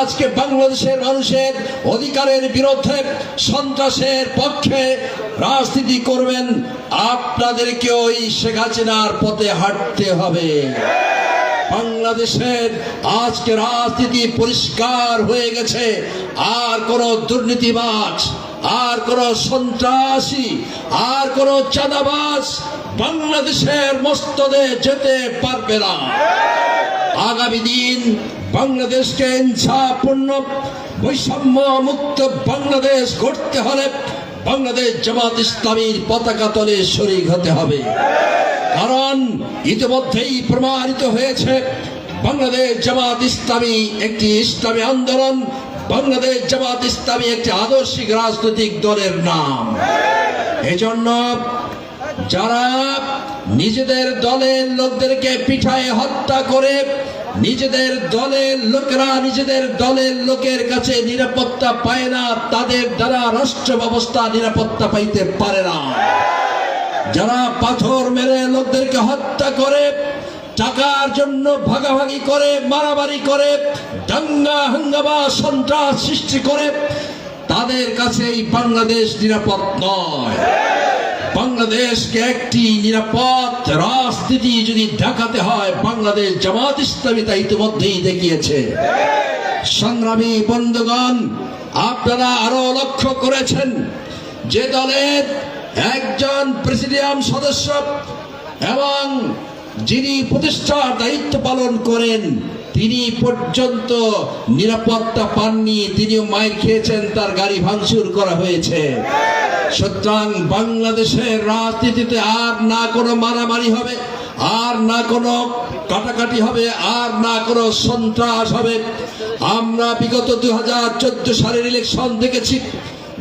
আজকে বাংলাদেশের মানুষের অধিকারের বিরুদ্ধে সন্ত্রাসের পক্ষে রাজনীতি করবেন, আপনাদেরকে ওই শেখ হাসিনার পথে হাঁটতে হবে। বাংলাদেশের আজকে রাজনীতি পরিষ্কার হয়ে গেছে। আর কোন দুর্নীতিবাজ, আর কোন সন্ত্রাসী, আর কোন চাঁদাবাজ বাংলাদেশের মস্তদে যেতে পারবে না। আগামী দিন বাংলাদেশকে ইনসাফপূর্ণ বৈষম্য মুক্ত বাংলাদেশ গড়তে হলে বাংলাদেশ জামাত ইসলামীর পতাকা তলে শরিক হতে হবে। কারণ ইতিমধ্যেই প্রমাণিত হয়েছে, বাংলাদেশ জামাত ইসলামী একটি ইসলামী আন্দোলন, বাংলাদেশ জামাত ইসলামী একটি আদর্শিক রাজনৈতিক দলের নাম। এজন্য যারা নিজেদের দলের লোকদেরকে পিঠায় হত্যা করে, নিজেদের দলের লোকেরা নিজেদের দলের লোকের কাছে নিরাপত্তা পায় না, তাদের দ্বারা রাষ্ট্র ব্যবস্থা নিরাপত্তা পাইতে পারে না। যারা পাথর মেরে লোকদেরকে হত্যা করে, টাকার জন্য ভাগাভাগি করে, মারামারি করে, দাঙ্গা, হাঙ্গামা, সন্ত্রাস সৃষ্টি করে, তাদের কাছে এই বাংলাদেশ নিরাপদ নয়। বাংলাদেশকে একটি নিরাপদ রাজনীতি যদি দেখাতে হয়, বাংলাদেশ জামাত ইসলামী তা ইতিমধ্যেই দেখিয়েছে। সংগ্রামী বন্ধুগণ, আপনারা আরও লক্ষ্য করেছেন যে দলের একজন প্রেসিডিয়াম সদস্য এবং যিনি প্রতিষ্ঠার দায়িত্ব পালন করেন তিনি পর্যন্ত নিরাপত্তা পাননি। তিনিও মায়ের খেয়েছেন, তার গাড়ি ভাঙচুর করা হয়েছে। সুতরাং বাংলাদেশের রাজনীতিতে আর না কোনো মারামারি হবে, আর না কোনো কাটাকাটি হবে, আর না কোনো সন্ত্রাস হবে। আমরা বিগত দু হাজার চোদ্দ সালের ইলেকশন দেখেছি।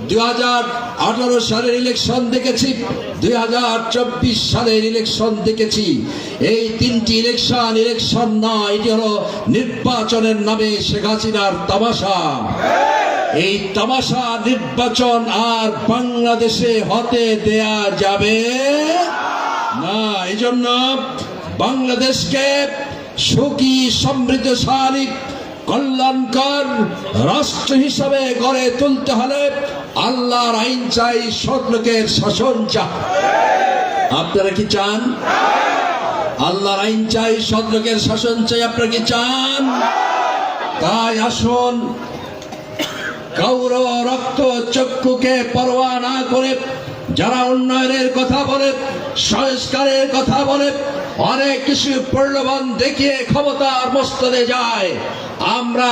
দুই হাজার আঠারো সালের ইলেকশন দেখেছি। দুই হাজার চব্বিশ সালের ইলেকশন দেখেছি। এই তিনটি ইলেকশন ইলেকশন না, এটি হলো নির্বাচনের নামে শেখ হাসিনার তামাশা। এই তামাশা নির্বাচন আর বাংলাদেশে হতে দেয়া যাবে না। এই জন্য বাংলাদেশকে সুখী, সমৃদ্ধশালী, কল্যাণকর রাষ্ট্র হিসাবে গড়ে তুলতে হলে আল্লাহর আইন চাই সৎ লোকের শাসন চাই। আপনারা কি চান? আল্লাহর আইন চাই সৎ লোকের শাসন চাই, আপনারা কি চান? তাই আসুন গৌরব রক্ত চক্ষুকে পরোয়া না করে, যারা উন্নয়নের কথা বলে, সংস্কারের কথা বলে, অনেক কিছু প্রলোভন দেখিয়ে ক্ষমতার মস্তদে যায়। আমরা